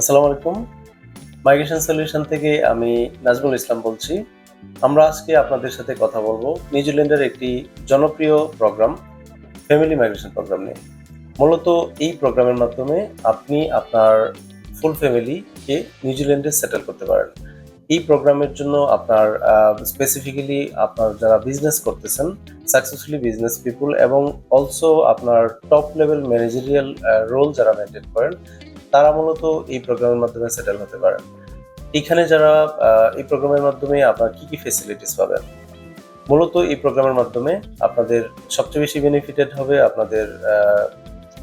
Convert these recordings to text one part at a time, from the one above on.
আসসালামু আলাইকুম। Migration solution থেকে আমি নাজমুল ইসলাম বলছি। আমরা আজকে আপনাদের সাথে কথা বলব নিউজিল্যান্ডের একটি জনপ্রিয় প্রোগ্রাম, ফ্যামিলি মাইগ্রেশন প্রোগ্রাম নিয়ে। মূলত এই প্রোগ্রামের মাধ্যমে আপনি আপনার ফুল ফ্যামিলিকে নিউজিল্যান্ডে সেটেল করতে পারেন। এই প্রোগ্রামের জন্য আপনার স্পেসিফিক্যালি আপনার যারা বিজনেস করতেছেন সাকসেসফুলি বিজনেস পিপুল এবং অলসো আপনার টপ লেভেল ম্যানেজারিয়াল রোল যারা মেনটেন করেন তারা মূলত এই প্রোগ্রামের মাধ্যমে সেটেল হতে পারেন এখানে যারা এই প্রোগ্রামের মাধ্যমে আপনার কি কি ফেসিলিটিস পাবেন? মূলত এই প্রোগ্রামের মাধ্যমে আপনাদের সবচেয়ে বেশি বেনিফিটেড হবে আপনাদের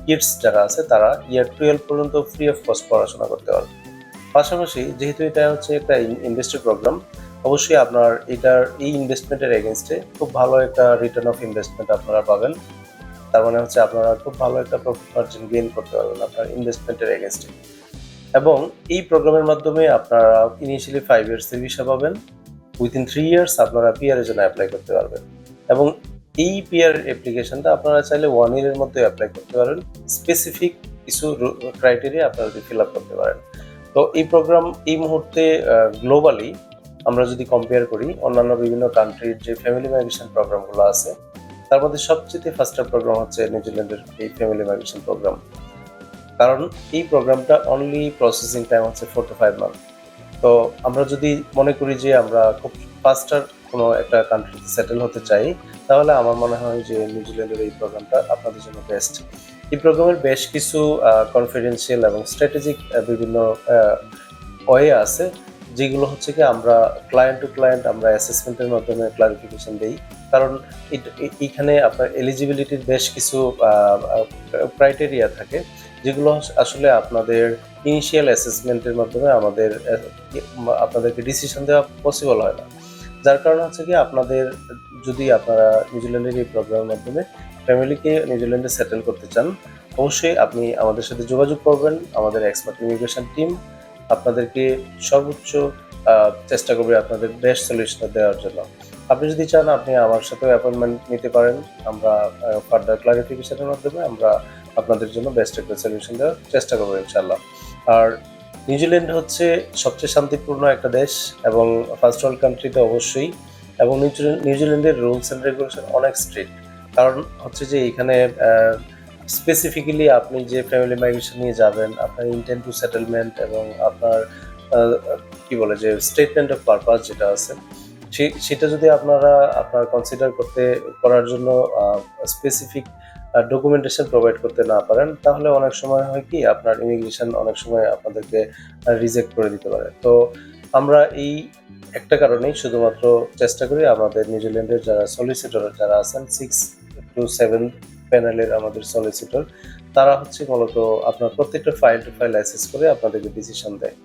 কিডস যারা আছে তারা ইয়ার টুয়েলভ পর্যন্ত ফ্রি অফ কস্ট পড়াশোনা করতে পারবে। পাশাপাশি যেহেতু এটা হচ্ছে একটা ইনভেস্টেড প্রোগ্রাম অবশ্যই আপনার এটার, এই ইনভেস্টমেন্টের এগেনস্টে খুব ভালো একটা রিটার্ন অফ ইনভেস্টমেন্ট আপনারা পাবেন। তার মানে হচ্ছে আপনারা খুব ভালো একটা প্রফিট মার্জিন গেইন করতে পারবেন আপনার ইনভেস্টমেন্টের এগেনস্টে এবং এই প্রোগ্রামের মাধ্যমে আপনারা ইনিশিয়ালি ফাইভ ইয়ার্সের ভিসা পাবেন। উইথিন থ্রি ইয়ার্স আপনারা পিআর এর জন্য অ্যাপ্লাই করতে পারবেন। এবং এই পিআর অ্যাপ্লিকেশনটা আপনারা চাইলে ওয়ান ইয়ারের মধ্যে অ্যাপ্লাই করতে পারেন। স্পেসিফিক কিছু ক্রাইটেরিয়া আপনারা যদি ফিল আপ করতে পারেন। তো এই প্রোগ্রাম এই মুহূর্তে গ্লোবালি আমরা যদি কম্পেয়ার করি, অন্যান্য বিভিন্ন কান্ট্রির যে ফ্যামিলি মাইগ্রেশন প্রোগ্রামগুলো আছে তার মধ্যে সবচেয়ে ফাস্টার প্রোগ্রাম হচ্ছে নিউজিল্যান্ডের এই ফ্যামিলি মাইগ্রেশন প্রোগ্রাম কারণ এই প্রোগ্রামটা অনলি প্রসেসিং টাইম হচ্ছে ফোর টু ফাইভ মান্থ তো আমরা যদি মনে করি যে আমরা খুব ফাস্টার কোনো একটা কান্ট্রিতে সেটেল হতে চাই, তাহলে আমার মনে হয় যে নিউজিল্যান্ডের এই প্রোগ্রামটা আপনাদের জন্য বেস্ট এই প্রোগ্রামের বেশ কিছু কনফিডেন্সিয়াল এবং স্ট্র্যাটেজিক বিভিন্ন ওয়ে আছে। যেগুলো হচ্ছে কি আমরা ক্লায়েন্ট টু ক্লায়েন্ট আমরা অ্যাসেসমেন্টের মাধ্যমে ক্লারিফিকেশন দিই। কারণ এট- এ- এইখানে আপনার এলিজিবিলিটির বেশ কিছু ক্রাইটেরিয়া থাকে। যেগুলো আসলে আপনাদের ইনিশিয়াল অ্যাসেসমেন্টের মাধ্যমে আমাদের আপনাদেরকে ডিসিশন দেওয়া পসিবল হয় না। যার কারণে হচ্ছে কি আপনাদের, যদি আপনারা নিউজিল্যান্ডের এই প্রোগ্রামের মাধ্যমে ফ্যামিলিকে নিউজিল্যান্ডে সেটেল করতে চান, অবশ্যই আপনি আমাদের সাথে যোগাযোগ করবেন। আমাদের এক্সপার্ট ইমিগ্রেশন টিম আপনাদেরকে সর্বোচ্চ চেষ্টা করবে আপনাদের বেস্ট সলিউশন দেওয়ার জন্য। আপনি যদি চান, আপনি আমার সাথে অ্যাপয়েন্টমেন্ট নিতে পারেন। আমরা ফার্দার ক্লারিফিকেশনের মাধ্যমে আমরা আপনাদের জন্য বেস্ট একটা সলিউশন দেওয়ার চেষ্টা করব ইনশাল্লাহ আর নিউজিল্যান্ড হচ্ছে সবচেয়ে শান্তিপূর্ণ একটা দেশ এবং ফার্স্ট ওয়ার্ল্ড কান্ট্রিতে অবশ্যই। এবং নিউজিল্যান্ড- নিউজিল্যান্ডের রুলস অ্যান্ড রেগুলেশন অনেক স্ট্রিক্ট কারণ হচ্ছে যে এখানে স্পেসিফিক্যালি আপনি যে ফ্যামিলি মাইগ্রেশন নিয়ে যাবেন, আপনার ইন্টেন্ট টু সেটেলমেন্ট এবং আপনার কি বলে যে স্টেটমেন্ট অফ পারপাস যেটা আছে সেটা যদি আপনারা, আপনার কনসিডার করতে, করার জন্য স্পেসিফিক ডকুমেন্টেশন প্রোভাইড করতে না পারেন, তাহলে অনেক সময় হয় কি, আপনার ইমিগ্রেশন অনেক সময় আপনাদেরকে রিজেক্ট করে দিতে পারে। তো আমরা এই একটা কারণেই শুধুমাত্র চেষ্টা করি আমাদের নিউজিল্যান্ডের যারা সলিসিটর যারা আছেন সিক্স টু সেভেন প্যানেলের আমাদের সলিসিটর তারা হচ্ছে মূলত আপনার প্রত্যেকটা ফাইল টু ফাইল অ্যাসেস করে আপনাদেরকে ডিসিশন দেয়।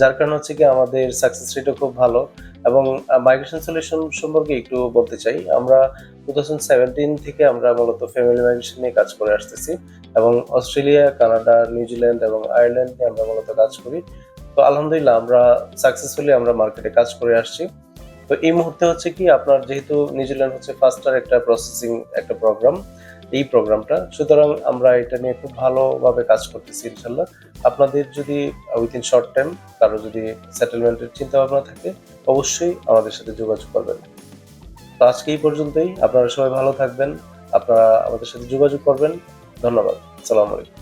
যার কারণে হচ্ছে কি আমাদের সাকসেস রেটও খুব ভালো এবং মাইগ্রেশন সলিউশন সম্পর্কে একটু বলতে চাই। আমরা টু থাউজেন্ড সেভেন্টিন থেকে আমরা মূলত ফ্যামিলি মাইগ্রেশন নিয়ে কাজ করে আসতেছি এবং অস্ট্রেলিয়া, কানাডা নিউজিল্যান্ড এবং আয়ারল্যান্ড নিয়ে আমরা মূলত কাজ করি। তো আলহামদুলিল্লাহ আমরা সাকসেসফুলি আমরা মার্কেটে কাজ করে আসছি। তো এই মুহূর্তে হচ্ছে কি আপনার যেহেতু নিউজিল্যান্ড হচ্ছে ফার্স্টার একটা প্রসেসিং একটা প্রোগ্রাম এই প্রোগ্রামটা। সুতরাং আমরা এটা নিয়ে খুব ভালোভাবে কাজ করতেছি, ইনশাল্লাহ। আপনাদের যদি উইথিন শর্ট টাইম কারও যদি সেটেলমেন্টের চিন্তা ভাবনা থাকে, অবশ্যই আমাদের সাথে যোগাযোগ করবেন। তো আজকে এই পর্যন্তই। আপনারা সবাই ভালো থাকবেন। আপনারা আমাদের সাথে যোগাযোগ করবেন। ধন্যবাদ। সালাম আলাইকুম।